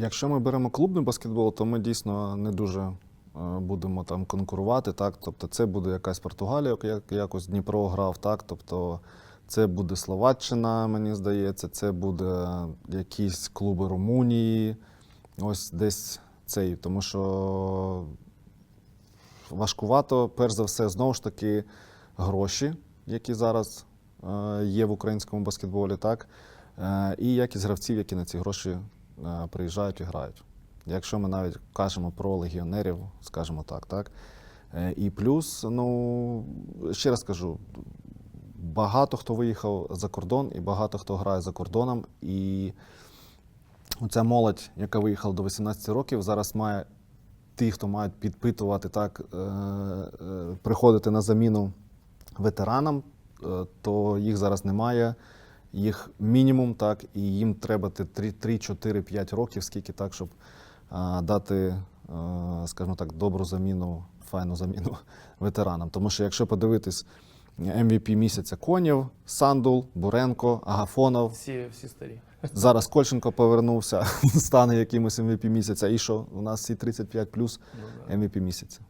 Якщо ми беремо клубний баскетбол, то ми дійсно не дуже е, будемо там конкурувати. Так? Тобто це буде якась Португалія, як якось Дніпро грав, так? Тобто це буде Словаччина, мені здається, це буде якісь клуби Румунії. Ось десь цей. Тому що важкувато, перш за все, знову ж таки, гроші, які зараз е, є в українському баскетболі, так? Е, і якість гравців, які на ці гроші приїжджають і грають. Якщо ми навіть кажемо про легіонерів, скажімо так, так? Е, і плюс, ну, ще раз кажу, багато хто виїхав за кордон, і багато хто грає за кордоном. І Оця молодь, яка виїхала до 18 років, зараз має ті, хто мають підпитувати так, е, е, приходити на заміну ветеранам, е, то їх зараз немає. Їх мінімум, так, і їм треба 3, 4, 5 років, скільки так, щоб е, дати, е, скажімо так, добру заміну, файну заміну ветеранам. Тому що якщо подивитись MVP місяця Конєв, Сандул, Буренко, Агафонов, Всі, всі старі. Зараз Кольченко повернувся, стане якимось MVP місяця. І що? У нас всі 35 плюс Ну. MVP місяця.